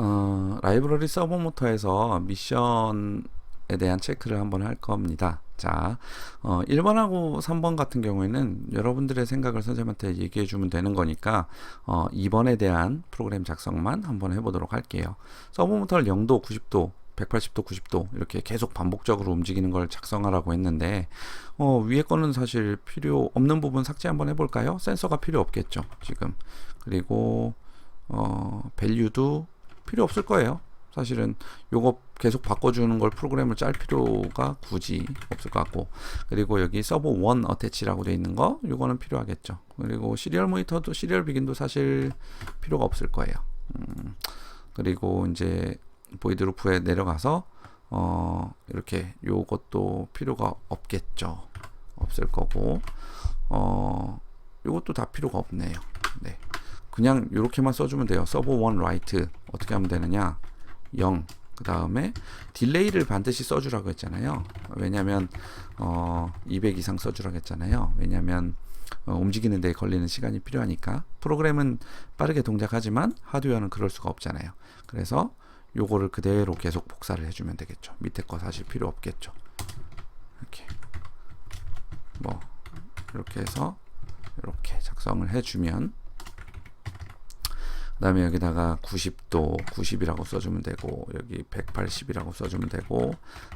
어, 라이브러리 서버 모터에서 미션에 대한 체크를 한번 할 겁니다. 자, 어, 1번하고 3번 같은 경우에는 여러분들의 생각을 선생님한테 얘기해 주면 되는 거니까 어, 2번에 대한 프로그램 작성만 한번 해보도록 할게요. 서버 모터를 0도, 90도, 180도, 90도 이렇게 계속 반복적으로 움직이는 걸 작성하라고 했는데 어, 위에 거는 사실 필요 없는 부분 삭제 한번 해볼까요? 센서가 필요 없겠죠, 지금. 그리고 어, 밸류도 필요 없을 거예요. 사실은 요거 계속 바꿔주는 걸 프로그램을 짤 필요가 굳이 없을 것 같고. 그리고 여기 서버 원 어태치라고 되어 있는 거 요거는 필요하겠죠. 그리고 시리얼 모니터도 시리얼 비긴도 사실 필요가 없을 거예요. 음, 그리고 이제 보이드 루프에 내려가서 어 이렇게 요것도 필요가 없겠죠. 없을 거고. 어 요것도 다 필요가 없네요. 네 그냥 이렇게만 써주면 돼요. 서버 원 라이트 어떻게 하면 되느냐? 0. 그 다음에 딜레이를 반드시 써주라고 했잖아요. 왜냐면 어, 200 이상 써주라고 했잖아요. 왜냐면 어, 움직이는 데 걸리는 시간이 필요하니까 프로그램은 빠르게 동작하지만 하드웨어는 그럴 수가 없잖아요. 그래서 요거를 그대로 계속 복사를 해주면 되겠죠. 밑에 거 사실 필요 없겠죠. 이렇게 뭐 이렇게 해서 이렇게 작성을 해주면 그 다음에 여기다가 90도 90이라고 써주면 되고 여기 180이라고 써주면 되고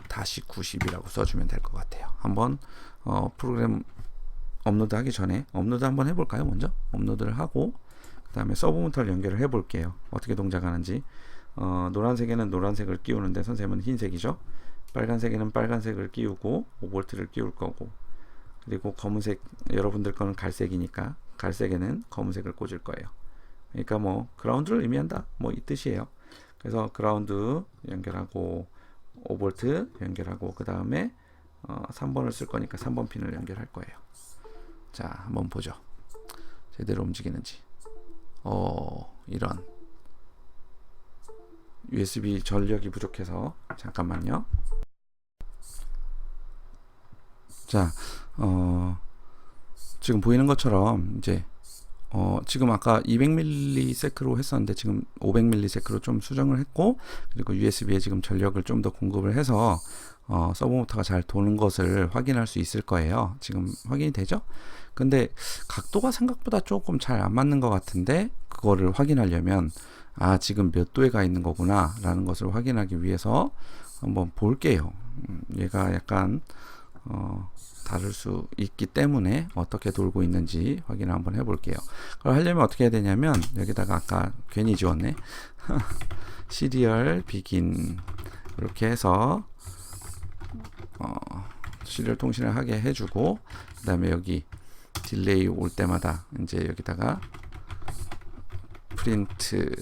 다시 90이라고 써주면 될 것 같아요. 한번 어, 프로그램 업로드 하기 전에 업로드 한번 해볼까요? 먼저? 업로드를 하고 그 다음에 서브 모터를 연결을 해 볼게요. 어떻게 동작하는지. 어, 노란색에는 노란색을 끼우는데 선생님은 흰색이죠? 빨간색에는 빨간색을 끼우고 5V를 끼울 거고. 그리고 검은색 여러분들 거는 갈색이니까 갈색에는 검은색을 꽂을 거예요 그러니까 뭐 그라운드를 의미한다. 뭐 이 뜻이에요. 그래서 그라운드 연결하고 5볼트 연결하고 그 다음에 어, 3번을 쓸 거니까 3번 핀을 연결할 거예요. 자 한번 보죠. 제대로 움직이는지. 어 이런. USB 전력이 부족해서. 잠깐만요. 자 어, 지금 보이는 것처럼 이제 어, 지금 아까 200ms로 했었는데 지금 500ms로 좀 수정을 했고 그리고 USB에 지금 전력을 좀 더 공급을 해서 어, 서버 모터가 잘 도는 것을 확인할 수 있을 거예요. 지금 확인이 되죠? 근데 각도가 생각보다 조금 잘 안 맞는 것 같은데 그거를 확인하려면 아 지금 몇 도에 가 있는 거구나 라는 것을 확인하기 위해서 한번 볼게요. 음, 얘가 약간 어, 다를 수 있기 때문에 어떻게 돌고 있는지 확인을 한번 해볼게요. 그걸 하려면 어떻게 해야 되냐면 여기다가 아까 괜히 지웠네. 시리얼 비긴 이렇게 해서 어, 시리얼 통신을 하게 해주고 그 다음에 여기 딜레이 올 때마다 이제 여기다가 프린트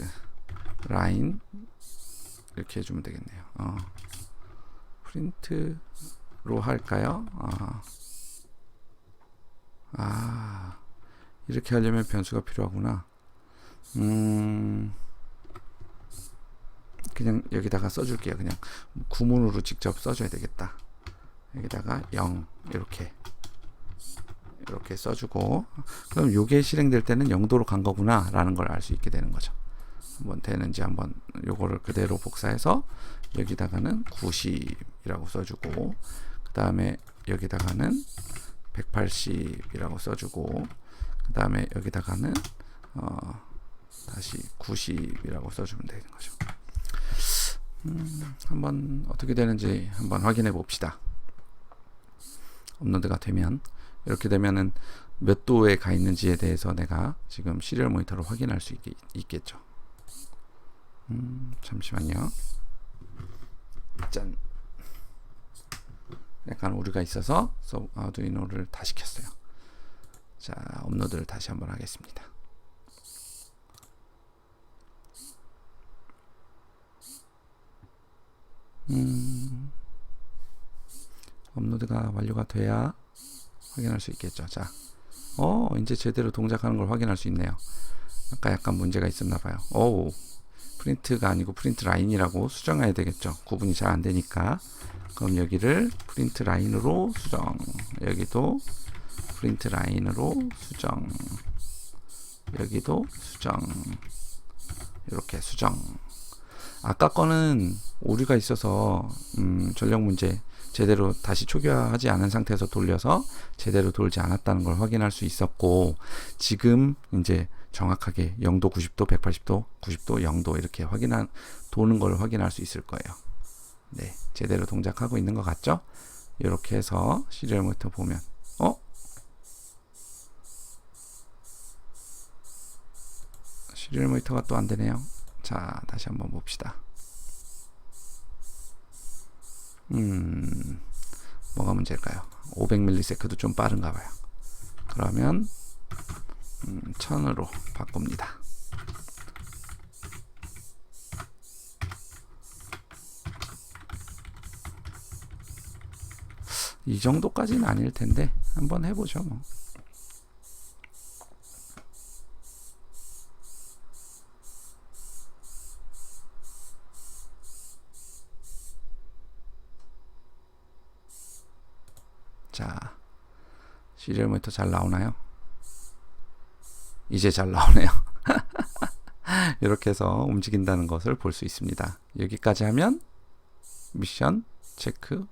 라인 이렇게 해주면 되겠네요. 어, 프린트 로 할까요? 아. 아. 이렇게 하려면 변수가 필요하구나. 음. 그냥 여기다가 써줄게요. 그냥 구문으로 직접 써줘야 되겠다. 여기다가 0 이렇게 이렇게 써주고 그럼 요게 실행될 때는 0도로 간 거구나 라는 걸 알 수 있게 되는 거죠. 한번 되는지 한번 요거를 그대로 복사해서 여기다가는 90이라고 써주고 그 다음에 여기다가는 180이라고 써주고 그 다음에 여기다가는 어, 다시 90이라고 써주면 되는 거죠. 음, 한번 어떻게 되는지 한번 확인해 봅시다. 업로드가 되면 이렇게 되면은 몇 도에 가 있는지에 대해서 내가 지금 시리얼 모니터로 확인할 수 있, 겠죠 음, 잠시만요. 짠. 약간 오류가 있어서 아두이노를 다시 켰어요. 자, 업로드를 다시 한번 하겠습니다. 음, 업로드가 완료가 돼야 확인할 수 있겠죠. 자, 어, 이제 제대로 동작하는 걸 확인할 수 있네요. 아까 약간 문제가 있었나 봐요. 오, 프린트가 아니고 프린트 라인이라고 수정해야 되겠죠. 구분이 잘 안 되니까. 그럼 여기를 프린트 라인으로 수정 여기도 프린트 라인으로 수정 여기도 수정 이렇게 수정 아까 거는 오류가 있어서 음, 전력 문제 제대로 다시 초기화하지 않은 상태에서 돌려서 제대로 돌지 않았다는 걸 확인할 수 있었고 지금 이제 정확하게 0도, 90도, 180도, 90도, 0도 이렇게 확인한 도는 걸 확인할 수 있을 거예요. 네, 제대로 동작하고 있는 것 같죠? 이렇게 해서 시리얼 모니터 보면 어? 시리얼 모니터가 또 안 되네요. 자, 다시 한번 봅시다. 음, 뭐가 문제일까요? 500ms도 좀 빠른가 봐요. 그러면 음, 1000으로 바꿉니다. 이 정도까지는 아닐 텐데 한번 해보죠 뭐. 자, 시리얼 모니터 잘 나오나요? 이제 잘 나오네요. 이렇게 해서 움직인다는 것을 볼 수 있습니다. 여기까지 하면 미션 체크